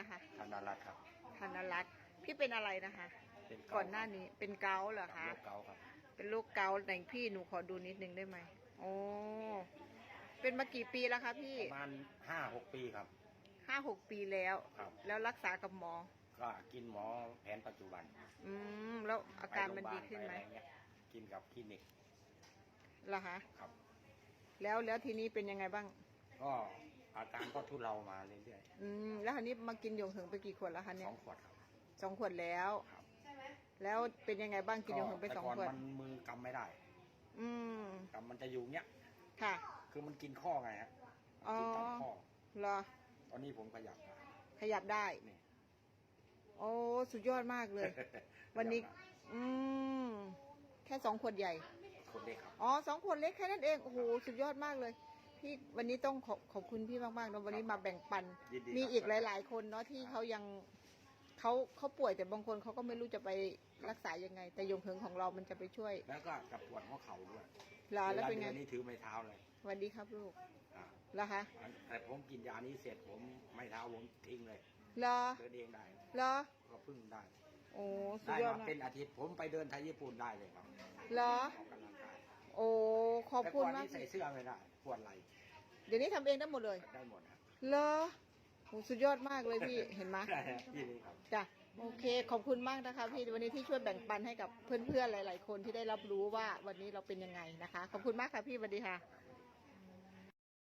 นะคะ ธนารัตน์ครับธนรัตน์พี่เป็นอะไรนะคะ เป็นเาก่อนหน้านี้เป็นเกาต์เหรอครัคะบโรคเกาต์ครับเป็นโรคเกาต์ไหนพี่หนูขอดูนิดนึงได้ไหมโอ้เป็นมากี่ปีแล้วคะพี่ประมาณห้าหกปีครับ ห้าหกปีแล้ว ครับ แล้วรักษากับหมอ ก็กินหมอแผนปัจจุบันอืม แล้วอาการมันไปดีโรงพยบลขึ้นไหมปอะรเงี้ยกินกับคลินิกเหรอคะ ครับ แล้วแล้วทีนี้เป็นยังไงบ้าง ก็ อาการก็ทุเลามาเรื่อยอืมแล้วทีนี้มากินหยงเหิงไปกี่ขวดแล้วคะๆเนี่สยองขวดครับสองขวดแล้ว ครับแล้วเป็นยังไงบ้างกินหยงเหิงไปสองแต่ขวดก่อนมันมือกำไม่ได้อืมกำมันจะอยู่เงี้ย ค่ะ คือมันกินข้อไงฮะอ๋อกินตามข้อ เหรอตอนนี้ผมขยับได้ขยับได้ นี่ โอ้สุดยอดมากเลย วันนี้ อืม แค่สองขวดใหญ่ คนเล็กครับ อ๋อสองขวดเล็กแค่นั้นเอง โอ้โห สุดยอดมากเลย พี่วันนี้ต้องขอบขอบคุณพี่มากๆเนอะวันนี้มาแบ่งปัน ยินดีมีครับอีกหลาย ๆ คนเนาะที่เขายังเขาเขาป่วยแต่บางคนเขาก็ไม่รู้จะไปรักษายังไง แต่ยงเหิงของเรามันจะไปช่วยแล้วก็กับปวดหัวเข่าด้วยลาแล้วเป็นไงดือนี่ถือไม้เท้าเลยสวัสดีครับลูกอ่าแล้วคะอันแต่ผมกินยานี้เสร็จผมไม้เท้าผมทิ้งเลยเหรอเดินเองได้เหรอก็พึ่งได้ โอ้สุดได้ยอดมามาเป็กนอาทิตย์ผมไปเดินไทยญี่ปุ่นได้เลยครับเหรอออกกำลังกายโอ้ขอบแต่คุณก่อนมากนี้ใส่เสื้อไม่ได้ปวดไหล่ เดี๋ยวนี้ทำเองได้หมดเลยได้หมดนะเหรอโอ้สุดยอดมากเลยพี่เห็นไหมได้ครับที่นี่ครับ จ้ะโอเค ขอบคุณมากนะคะพี่วันนี้ที่ช่วยแบ่งปันให้กับเพื่อนๆหลาย ๆ คนที่ได้รับรู้ว่าวันนี้เราเป็นยังไงนะคะ ขอบคุณมากค่ะพี่สวัสดีค่ะครับ